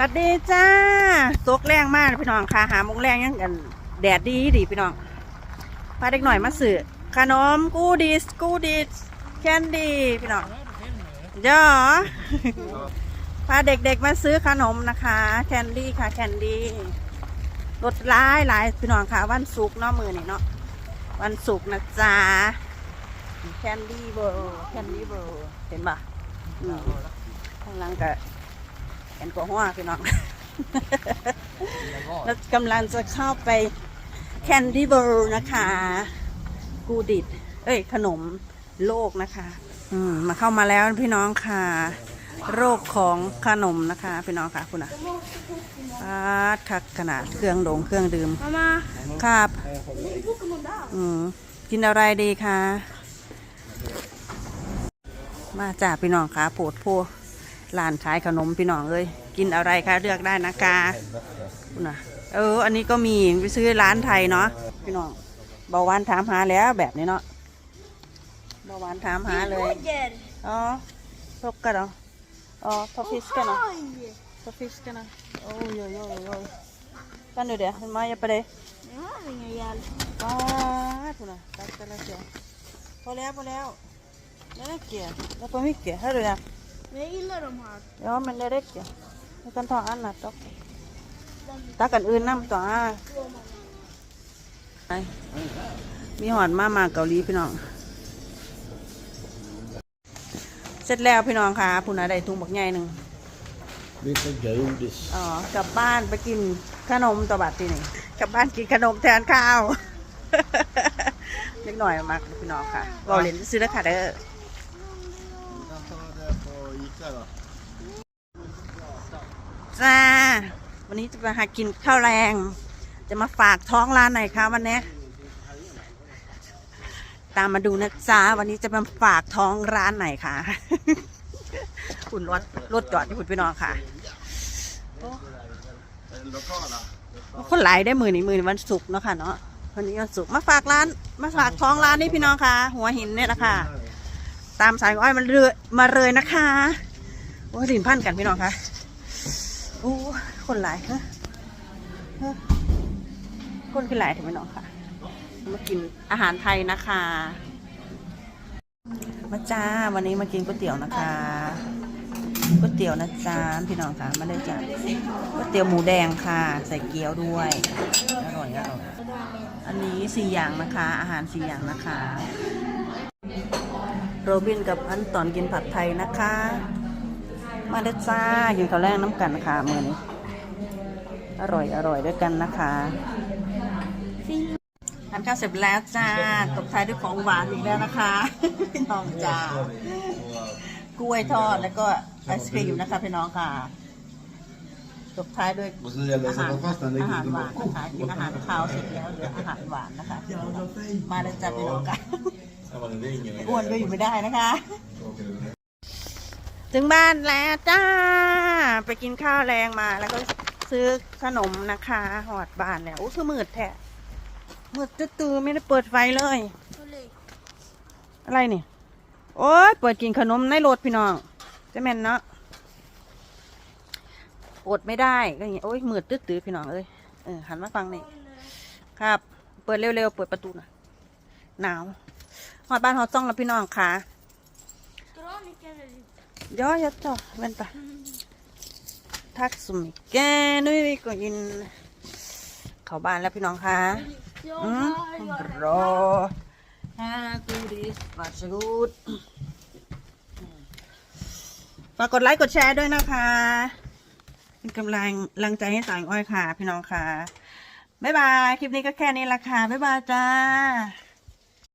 สวัสดีจ้าตกแรงมากพี่น้องค่ะหามงแรงยังกันแดดดีดีพี่น้องพาเด็กหน่อยมาสื่อขนมกูดิสกูดิสแคนดี้พี่น้องย่อพาเด็กๆมาซื้อขนมนะคะ แคนดี้ค่ะ แคนดี้รถร้ายหลายพี่น้องค่ะ วันศุกร์เนาะมือนี่เนาะวันศุกร์นะจ๊ะแคนดี้เบอร์แคนดี้เบอร์เห็นปะข้างล่างก็ แอนกอฮอล์พี่น้อง แล้วกำลังจะเข้าไปแคนดี้เบอร์นะคะ กูดิด เอ้ย ขนมโลกนะคะ อืมมาเข้ามาแล้วพี่น้องค่ะ โรคของขนมนะคะ พี่น้องค่ะคุณอะอาดคักขนาดเครื่องดงเครื่องดื่ม Mamma, ครับ Pokémon där. อืมกินอะไรดีคะมาจ้าพี่น้องค่ะโปวดโพ ร้านขายขนมพี่น้องเอ้ยกินอะไรคะเลือกได้นะคะคุณน่ะเออ อันนี้ก็มีไปซื้อร้านไทยเนาะพี่น้องเบาหวานถามหาแล้วแบบนี้เนาะเบาหวานถามหาเลย Roger. อ๋อตกกันเหรออ๋อทอฟิสกันเหรอ Oj. ทอฟิสกันนะโอ้ยโอ้ยโอ้ยโอ้ยกันดูเดี๋ยวมาอย่าไปเลย Jag har inga hjälp. ป้าดคุณน่ะตักกันแล้วเสียพอแล้วพอแล้ว det räcker det är för mycket hör du det Men jag gillar de här. ja men det räcker jag kan ta annat också ตักกันอื่นน้ำต่ออะไปมีหอนมามาเกาหลีพี่น้อง เสร็จแล้วพี่น้องค่ะผู้น่ะได้ถุงบักใหญ่หนึ่ง Lite godis. อ๋อกลับบ้านไปกินขนมตวบัดที่นี่กลับบ้านกินขนมแทนข้าว เล็กหน่อยมากพี่น้องค่ะบอเลนซื้อแล้วค่ะเด้อ Du kan ta det på Ica då. จ้า วันนี้จะมาหากินข้าวแรง จะมาฝากท้องร้านไหนคะวันนี้ ตามมาดูนะจ๊ะวันนี้จะมาฝากท้องร้านไหนคะคุณรถรถจอดที่คุณพี่น้องค่ะ Är det lokala? คนหลายได้มือนี่มือนี่วันศุกร์เนาะค่ะเนาะวันนี้วันศุกร์มาฝากร้าน มาฝากท้องร้านนี่พี่น้องค่ะ หัวหินเนี่ยนะคะตามสายอ้อยมันเรือมาเลยนะคะ โอ้ยดินพันกันพี่น้องคะโอ้คนหลายฮะคนคือหลายถึงพี่น้องค่ะ มากินอาหารไทยนะคะ มาจ้าวันนี้มากินก๋วยเตี๋ยวนะคะก๋วยเตี๋ยวนะจ๊ะพี่น้องค่ะมาเลยจ้ะก๋วยเตี๋ยวหมูแดงค่ะ ใส่เกี๊ยวด้วยอร่อยอร่อยอันนี้สี่อย่างนะคะ อาหารสี่อย่างนะคะ โรบินกับอันตอนกินผัดไทยนะคะ มาเด้อจ้ากินข้าวแรงน้ำกันค่ะมือนี้ อร่อยอร่อยด้วยกันนะคะทานข้าวเสร็จแล้วจ้า ตบท้ายด้วยของหวานอีกแล้วนะคะพี่น้องจ้ากล้วยทอดแล้วก็ไอศครีมนะคะพี่น้องค่ะตบท้ายด้วย Och så gäller det อา att หาร sätta fast den อาหาร riktigt หวานนะคะกินอาหารคาวเสร็จแล้วเหลืออาหารหวานนะคะ มาเลยจ้ะพี่น้องกัน Ja, men det är ingen อ้วนก็อยู่ไม่ได้นะคะ ถึงบ้านแล้วจ้า ไปกินข้าวแรงมา แล้วก็ซื้อขนมนะคะหอดบ้านแล้วโอ้คือมืดแท้มืดตื้อไม่ได้เปิดไฟเลย อะไรนี่ โอ้ยเปิดกินขนมในรถพี่น้องจะแม่นเนาะอดไม่ได้ก็อย่างเงี้ยโอ้ยมืดตื้อพี่น้องเอ้ยเออหันมาฟังนี่ครับ เปิดเร็วๆเปิดประตูหน่อยหนาวหอดบ้านหอดซ่องแล้วพี่น้องค่ะ Dra nyckeln eller? ย่อยต่อเว้นไปทักสุมิแกนุ้ยก็ยินเข้าบ้านแล้วพี่น้องคะอืมรอฮากูดิสวัสกูดฝากกดไลค์กดแชร์ด้วยนะคะ เป็นกำลังลังใจให้สายอ้อยค่ะ พี่น้องค่ะ บ๊ายบาย คลิปนี้ก็แค่นี้ละค่ะ บ๊ายบายจ้า